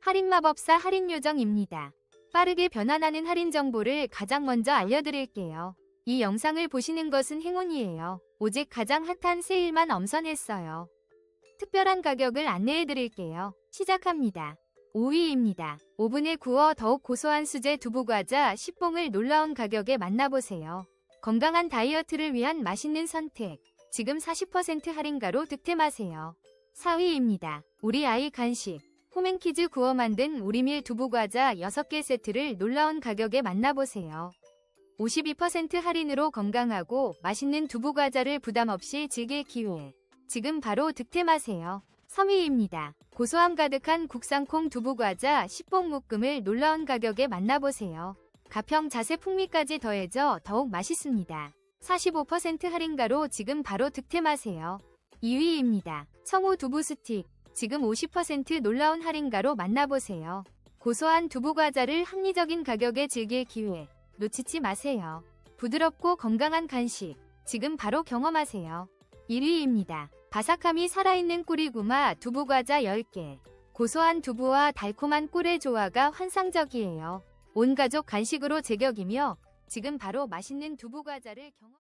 할인마법사 할인요정입니다. 빠르게 변환하는 할인 정보를 가장 먼저 알려드릴게요. 이 영상을 보시는 것은 행운이에요. 오직 가장 핫한 세일만 엄선했어요. 특별한 가격을 안내해드릴게요. 시작합니다. 5위입니다. 오븐에 구워 더욱 고소한 수제 두부과자 10봉을 놀라운 가격에 만나보세요. 건강한 다이어트를 위한 맛있는 선택. 지금 40% 할인가로 득템하세요. 4위입니다. 우리 아이 간식. 홈앤키즈 구워 만든 우리밀 두부과자 6개 세트를 놀라운 가격에 만나보세요. 52% 할인으로 건강하고 맛있는 두부과자를 부담 없이 즐길 기회. 지금 바로 득템하세요. 3위입니다. 고소함 가득한 국산콩 두부과자 10봉 묶음을 놀라운 가격에 만나보세요. 가평 자세 풍미까지 더해져 더욱 맛있습니다. 45% 할인가로 지금 바로 득템하세요. 2위입니다. 청호 두부 스틱. 지금 50% 놀라운 할인가로 만나보세요. 고소한 두부 과자를 합리적인 가격에 즐길 기회. 놓치지 마세요. 부드럽고 건강한 간식. 지금 바로 경험하세요. 1위입니다. 바삭함이 살아있는 꾸리구마 두부 과자 10개. 고소한 두부와 달콤한 꿀의 조화가 환상적이에요. 온 가족 간식으로 제격이며 지금 바로 맛있는 두부 과자를 경험